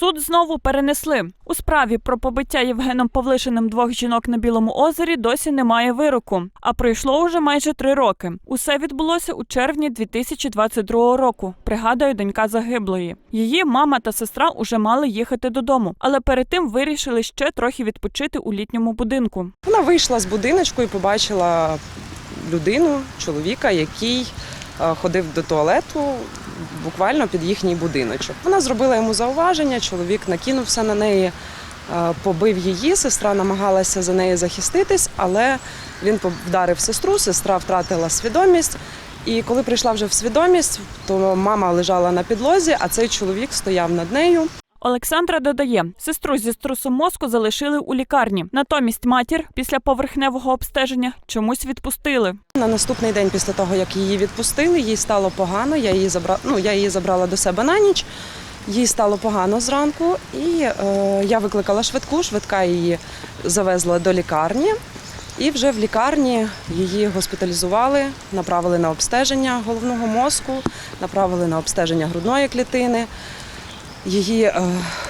Суд знову перенесли. У справі про побиття Євгеном Павлишиним двох жінок на Білому озері досі немає вироку. А пройшло уже майже три роки. Усе відбулося у червні 2022 року. Пригадує донька загиблої. Її мама та сестра уже мали їхати додому, але перед тим вирішили ще трохи відпочити у літньому будинку. Вона вийшла з будиночку і побачила людину, чоловіка, який е, ходив до туалету буквально під їхній будиночок. Вона зробила йому зауваження, чоловік накинувся на неї, е, побив її. Сестра намагалася за неї захиститись, але він вдарив сестру, сестра втратила свідомість. І коли прийшла вже в свідомість, то мама лежала на підлозі, а цей чоловік стояв над нею. Олександра додає, сестру зі струсом мозку залишили у лікарні. Натомість матір після поверхневого обстеження чомусь відпустили. На наступний день після того, як її відпустили, їй стало погано. Я її забрала, ну, я її забрала до себе на ніч. Їй стало погано зранку, і е, я викликала швидку. Швидка її завезла до лікарні. І вже в лікарні її госпіталізували, направили на обстеження головного мозку, направили на обстеження грудної клітини. Її е,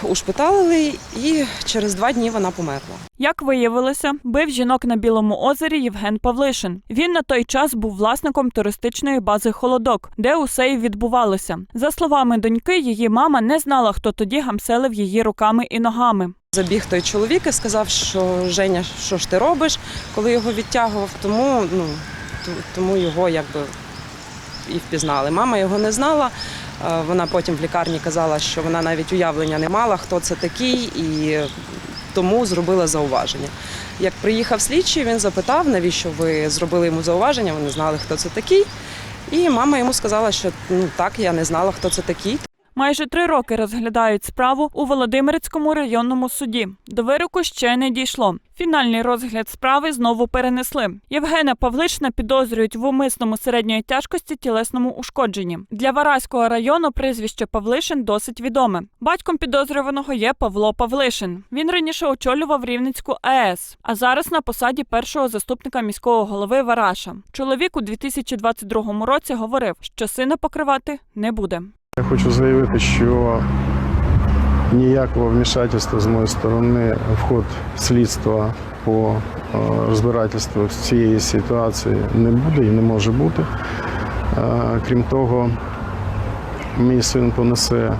ушпиталили, і через два дні вона померла. Як виявилося, бив жінок на Білому озері Євген Павлишин. Він на той час був власником туристичної бази Холодок, де усе і відбувалося. За словами доньки, її мама не знала, хто тоді гамселив її руками і ногами. Забіг той чоловік і сказав, що Женя, що ж ти робиш, коли його відтягував, тому, ну, тому його якби і впізнали. Мама його не знала. Е, Вона потім в лікарні казала, що вона навіть уявлення не мала, хто це такий, і тому зробила зауваження. Як приїхав слідчий, він запитав, навіщо ви зробили йому зауваження, вони знали, хто це такий. І мама йому сказала, що ну так, я не знала, хто це такий. Майже три роки розглядають справу у Володимирецькому районному суді. До вироку ще не дійшло. Фінальний розгляд справи знову перенесли. Євгена Павлишина підозрюють в умисному середньої тяжкості тілесному ушкодженні. Для Вараського району прізвище Павлишин досить відоме. Батьком підозрюваного є Павло Павлишин. Він раніше очолював Рівненську АЕС, а зараз на посаді першого заступника міського голови Вараша. Чоловік у 2022 році говорив, що сина покривати не буде. Я хочу заявити, що ніякого вмішательства з моєї сторони в ход слідства по е, розбирательству з цієї ситуації не буде і не може бути. Е, Крім того, мій син понесе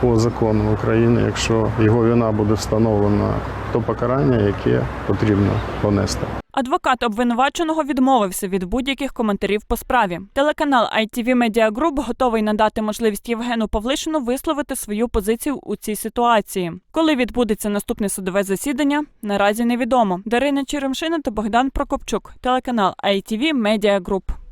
по закону України, якщо його вина буде встановлена, то покарання, яке потрібно понести. Адвокат обвинуваченого відмовився від будь-яких коментарів по справі. Телеканал ITV Media Group готовий надати можливість Євгену Павлишину висловити свою позицію у цій ситуації. Коли відбудеться наступне судове засідання, наразі невідомо. Дарина Черемшина та Богдан Прокопчук. Телеканал ITV Media Group.